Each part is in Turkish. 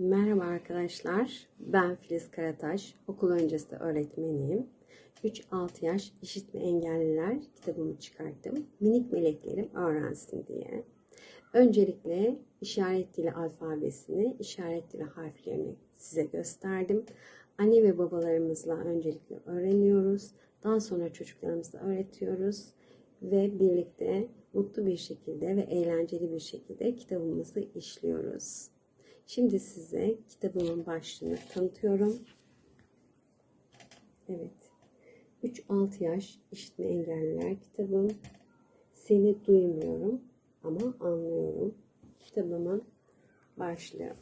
Merhaba arkadaşlar. Ben Filiz Karataş. Okul öncesi öğretmeniyim. 3-6 yaş işitme engelliler kitabımı çıkarttım. Minik meleklerim öğrensin diye. Öncelikle işaret dili alfabesini, işaret dili harflerini size gösterdim. Anne ve babalarımızla öncelikle öğreniyoruz. Daha sonra çocuklarımıza öğretiyoruz ve birlikte mutlu bir şekilde ve eğlenceli bir şekilde kitabımızı işliyoruz. Şimdi size kitabımın başlığını tanıtıyorum. Evet. 3-6 yaş işitme engelliler kitabım. Seni duymuyorum ama anlıyorum. Kitabımın başlığı.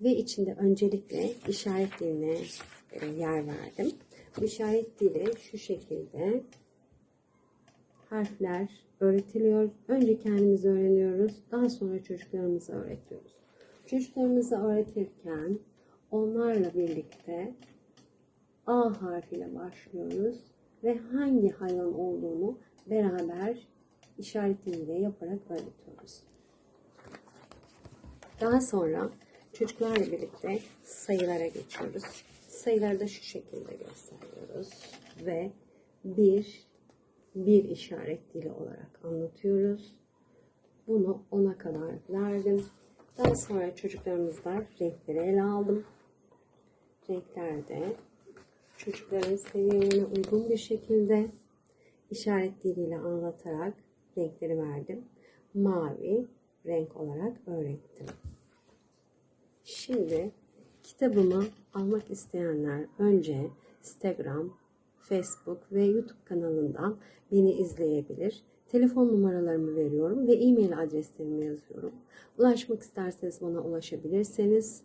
Ve içinde öncelikle işaret diline e, yer verdim. Bu işaret dili şu şekilde harfler öğretiliyor. Önce kendimiz öğreniyoruz. Daha sonra çocuklarımıza öğretiyoruz. Çocuklarımıza öğretirken onlarla birlikte A harfiyle başlıyoruz ve hangi hayvan olduğunu beraber işaretiyle yaparak öğretiyoruz. Daha sonra çocuklarla birlikte sayılara geçiyoruz. Sayıları da şu şekilde gösteriyoruz ve bir bir işaret dili olarak anlatıyoruz. Bunu ona kadar verdim. Daha sonra çocuklarımızla renkleri ele aldım. Renklerde çocukların seviyelerine uygun bir şekilde işaret diliyle anlatarak renkleri verdim. Mavi renk olarak öğrettim. Şimdi kitabımı almak isteyenler önce Instagram, Facebook ve YouTube kanalından beni izleyebilir. Telefon numaralarımı veriyorum ve e-mail adreslerimi yazıyorum. Ulaşmak isterseniz bana ulaşabilirseniz,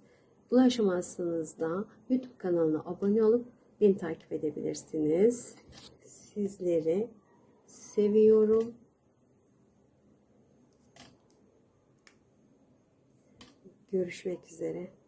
ulaşamazsınız da YouTube kanalına abone olup beni takip edebilirsiniz. Sizleri seviyorum. Görüşmek üzere.